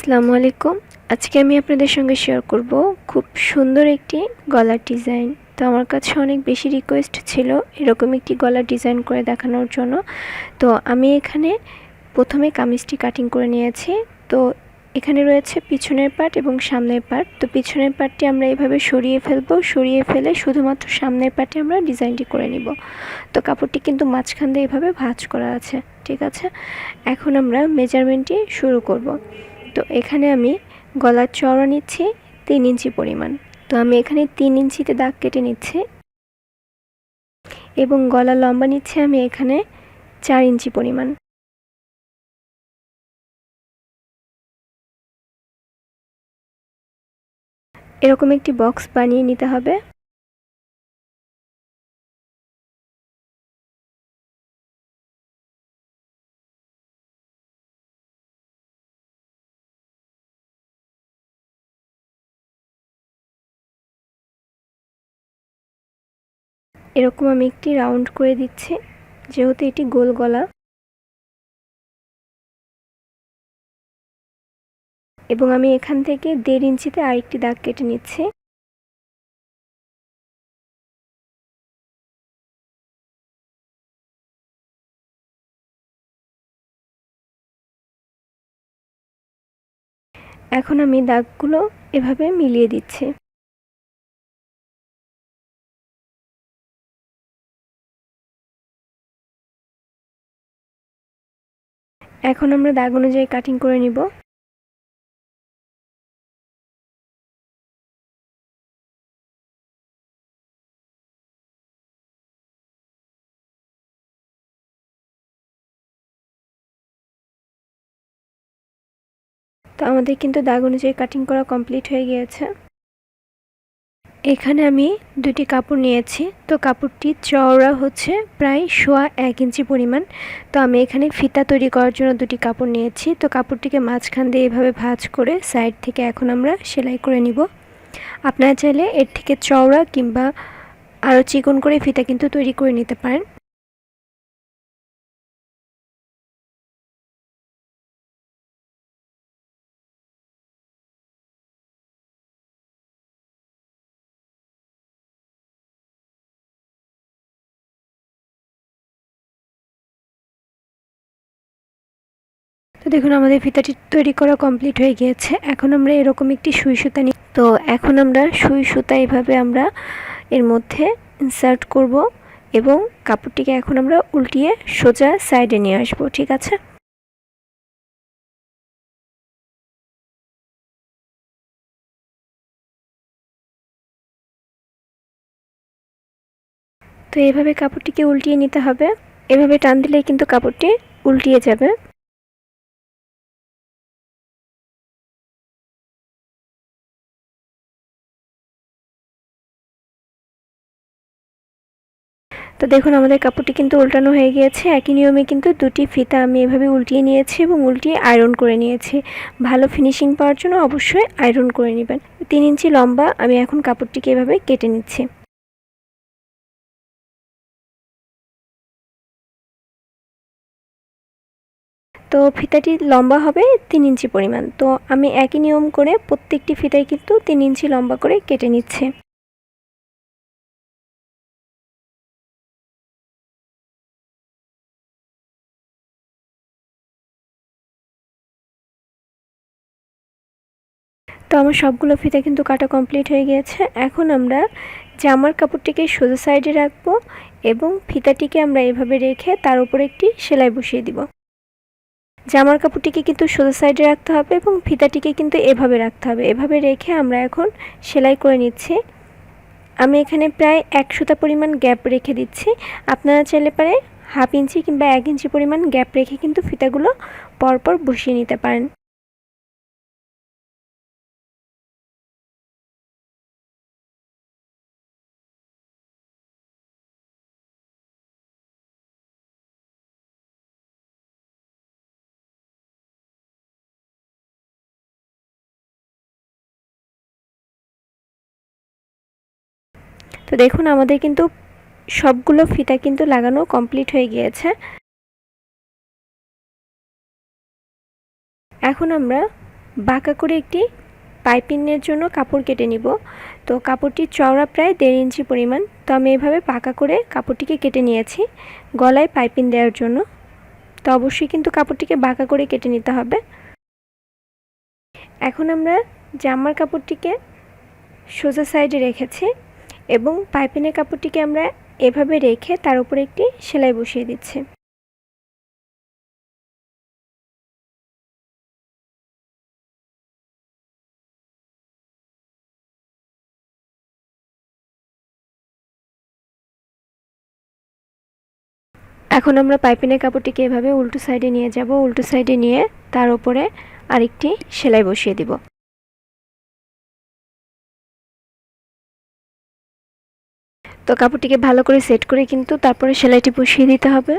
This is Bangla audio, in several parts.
আসসালামু আলাইকুম। আজকে আমি আপনাদের সঙ্গে শেয়ার করব খুব সুন্দর একটি গলার ডিজাইন তো আমার কাছে অনেক বেশি রিকোয়েস্ট ছিল এরকম একটি গলার ডিজাইন করে দেখানোর জন্য। তো আমি এখানে প্রথমে কামিজটি কাটিং করে নিয়েছি। তো এখানে রয়েছে পিছনের পার্ট এবং সামনের পার্ট তো পিছনের পার্টটি আমরা এভাবে সরিয়ে ফেলব। সরিয়ে ফেলে শুধুমাত্র সামনের পার্টে আমরা ডিজাইনটি করে নিব। তো কাপড়টি কিন্তু মাঝখান দিয়ে এভাবে ভাঁজ করা আছে। ঠিক আছে? এখন আমরা মেজারমেন্টটি শুরু করব। তো এখানে আমি গলার চওড়া নিচ্ছি তিন ইঞ্চি পরিমাণ। তো আমি এখানে তিন ইঞ্চিতে দাগ কেটে নিচ্ছি এবং গলা লম্বা নিচ্ছি আমি এখানে চার ইঞ্চি পরিমাণ। এরকম একটি বক্স বানিয়ে নিতে হবে। এরকম আমি একটি রাউন্ড করে দিচ্ছি, যেহেতু এটি গোল গলা। এবং আমি এখান থেকে দেড় ইঞ্চিতে আরেকটি দাগ কেটে নিচ্ছি। এখন আমি দাগগুলো এভাবে মিলিয়ে দিচ্ছি। এখন আমরা দাগ অনুযায়ী কাটিং করে নিব। তো আমাদের কিন্তু দাগ অনুযায়ী কাটিং করা কমপ্লিট হয়ে গিয়েছে। এখানে আমি দুটি কাপড় নিয়েছি। তো কাপড়টি চওড়া হচ্ছে প্রায় সোয়া এক ইঞ্চি পরিমাণ। তো আমি এখানে ফিতা তৈরি করার জন্য দুটি কাপড় নিয়েছি। তো কাপড়টিকে মাঝখান দিয়ে এভাবে ভাঁজ করে সাইড থেকে এখন আমরা সেলাই করে নিব। আপনারা চাইলে এর থেকে চওড়া কিংবা আরও চিকন করে ফিতা কিন্তু তৈরি করে নিতে পারেন। দেখুন, আমাদের ফিতাটি তৈরি করা কমপ্লিট হয়ে গিয়েছে। এখন আমরা এরকম একটি সুই সুতা নিই। তো এখন আমরা সুই সুতা এভাবে আমরা এর মধ্যে ইনসার্ট করব এবং কাপড়টিকে এখন আমরা উল্টিয়ে সোজা সাইডে নিয়ে আসব, ঠিক আছে? তো এভাবে কাপড়টিকে উল্টিয়ে নিতে হবে। এভাবে টান দিলেই কিন্তু কাপড়টি উল্টিয়ে যাবে। তো দেখুন, আমাদের কাপড়টি কিন্তু উল্টানো হয়ে গিয়েছে। একই নিয়মে কিন্তু দুটি ফিতা আমি এভাবে উল্টিয়ে নিয়েছি এবং উল্টিয়ে আয়রন করে নিয়েছি। ভালো ফিনিশিং পাওয়ার জন্য অবশ্যই আয়রন করে নেবেন। তিন ইঞ্চি লম্বা আমি এখন কাপড়টিকে এভাবে কেটে নিচ্ছি। তো ফিতাটি লম্বা হবে তিন ইঞ্চি পরিমাণ। তো আমি একই নিয়ম করে প্রত্যেকটি ফিতাই কিন্তু তিন ইঞ্চি লম্বা করে কেটে নিচ্ছি। তো আমার সবগুলো ফিতা কিন্তু কাটা কমপ্লিট হয়ে গিয়েছে। এখন আমরা জামার কাপড়টিকে সোজা সাইডে রাখব এবং ফিতাটিকে আমরা এভাবে রেখে তার উপর একটি সেলাই বসিয়ে দিব। জামার কাপড়টিকে কিন্তু সোজা সাইডে রাখতে হবে এবং ফিতাটিকে কিন্তু এভাবে রাখতে হবে। এভাবে রেখে আমরা এখন সেলাই করে নিচ্ছি। আমি এখানে প্রায় এক সুতা পরিমাণ গ্যাপ রেখে দিচ্ছি। আপনারা চাইলে পারে হাফ ইঞ্চি কিংবা এক ইঞ্চি পরিমাণ গ্যাপ রেখে কিন্তু ফিতাগুলো পরপর বসিয়ে নিতে পারেন। তো দেখুন, আমাদের কিন্তু সবগুলো ফিতা কিন্তু লাগানো কমপ্লিট হয়ে গিয়েছে। এখন আমরা বাঁকা করে একটি পাইপিংয়ের জন্য কাপড় কেটে নিব। তো কাপড়টি চওড়া প্রায় দেড় ইঞ্চি পরিমাণ। তো আমি এভাবে পাকা করে কাপড়টিকে কেটে নিয়েছি গলায় পাইপিং দেওয়ার জন্য। তো অবশ্যই কিন্তু কাপড়টিকে বাঁকা করে কেটে নিতে হবে। এখন আমরা জামার কাপড়টিকে সোজা সাইডে রেখেছি। এবং পাইপিনের কাপড়টিকে আমরা এভাবে রেখে তার উপরে একটি সেলাই বসিয়ে দিচ্ছি। এখন আমরা পাইপিনের কাপড়টিকে এভাবে উল্টো সাইডে নিয়ে যাব। উল্টো সাইডে নিয়ে তার উপরে আরেকটি সেলাই বসিয়ে দিব। তো কাপড়টিকে ভালো করে সেট করে কিন্তু তারপরে সেলাইটি বসিয়ে দিতে হবে।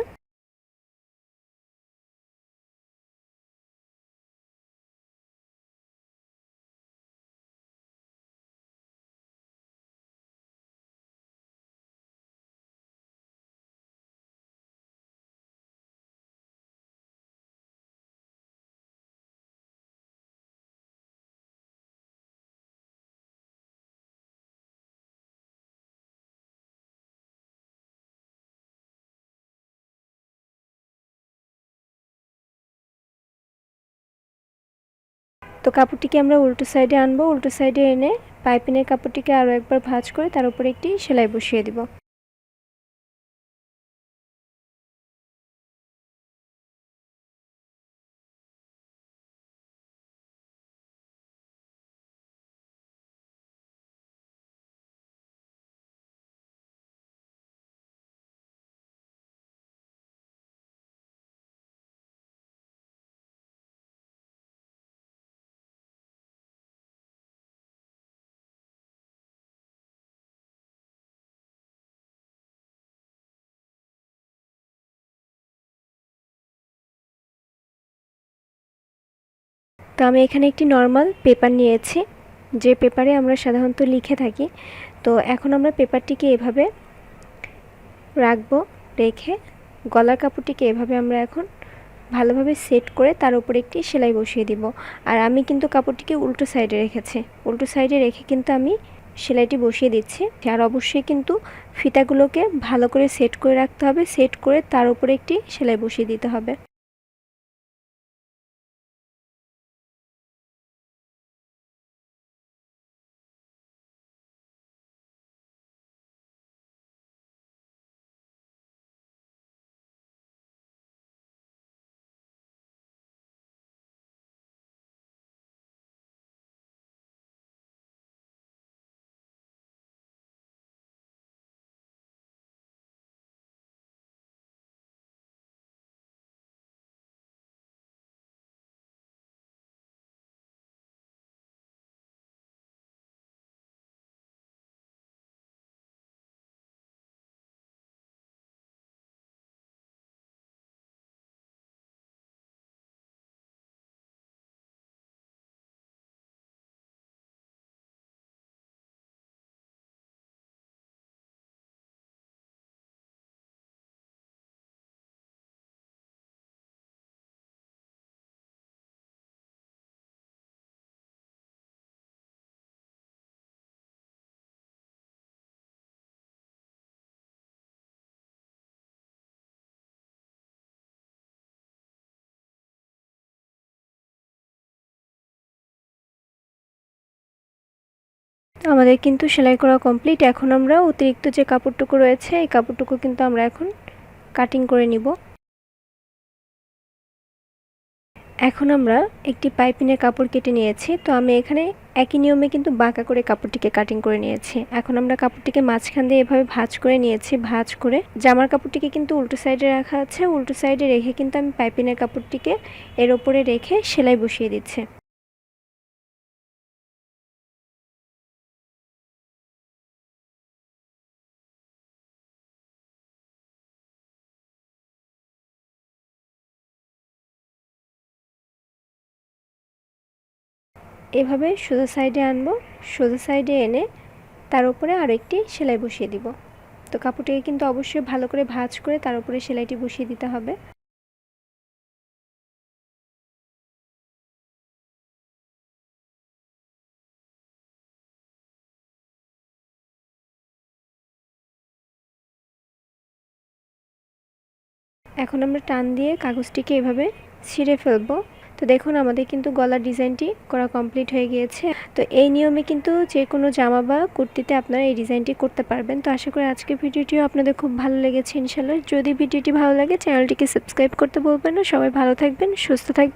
তো কাপড়টিকে আমরা উল্টো সাইডে আনব, উল্টো সাইডে এনে পাইপিনের কাপড়টিকে আরও একবার ভাঁজ করে তার উপরে একটি সেলাই বসিয়ে দিব। তো আমি এখানে একটি নর্মাল পেপার নিয়েছি, যে পেপারে আমরা সাধারণত লিখে থাকি। তো এখন আমরা পেপারটিকে এভাবে রাখব, রেখে গলার কাপড়টিকে এভাবে আমরা এখন ভালোভাবে সেট করে তার উপরে একটি সেলাই বসিয়ে দিব। আর আমি কিন্তু কাপড়টিকে উল্টো সাইডে রেখেছি। উল্টো সাইডে রেখে কিন্তু আমি সেলাইটি বসিয়ে দিচ্ছি। আর অবশ্যই কিন্তু ফিতাগুলোকে ভালো করে সেট করে রাখতে হবে সেট করে তার উপরে একটি সেলাই বসিয়ে দিতে হবে। আমাদের কিন্তু সেলাই করা কমপ্লিট এখন আমরা অতিরিক্ত যে কাপড়টুকু রয়েছে, এই কাপড়টুকু কিন্তু আমরা এখন কাটিং করে নিব। এখন আমরা একটি পাইপিনের কাপড় কেটে নিয়েছি। তো আমি এখানে একই নিয়মে কিন্তু বাঁকা করে কাপড়টিকে কাটিং করে নিয়েছি। এখন আমরা কাপড়টিকে মাঝখান দিয়ে এভাবে ভাঁজ করে নিয়েছি, ভাঁজ করে। জামার কাপড়টিকে কিন্তু উল্টো সাইডে রাখা আছে। উল্টো সাইডে রেখে কিন্তু আমি পাইপিনের কাপড়টিকে এর ওপরে রেখে সেলাই বসিয়ে দিচ্ছি। এভাবে সোজা সাইডে আনব, সোজা সাইডে এনে তার উপরে আরও একটি সেলাই বসিয়ে দিব। তো কাপড়টিকে কিন্তু অবশ্যই ভালো করে ভাঁজ করে তার উপরে সেলাইটি বসিয়ে দিতে হবে। এখন আমরা টান দিয়ে কাগজটিকে এভাবে ছিঁড়ে ফেলব। তো দেখুন, আমাদের কিন্তু গলার ডিজাইনটি করা কমপ্লিট হয়ে গিয়েছে। তো এই নিয়মে কিন্তু যে কোনো জামা বা কুর্তিতে আপনারা এই ডিজাইনটি করতে পারবেন। তো আশা করি আজকের ভিডিওটিও আপনাদের খুব ভালো লেগেছে ইনশাল্লাহ। যদি ভিডিওটি ভালো লাগে, চ্যানেলটিকে সাবস্ক্রাইব করতে বলবেন না। সবাই ভালো থাকবেন, সুস্থ থাকবেন।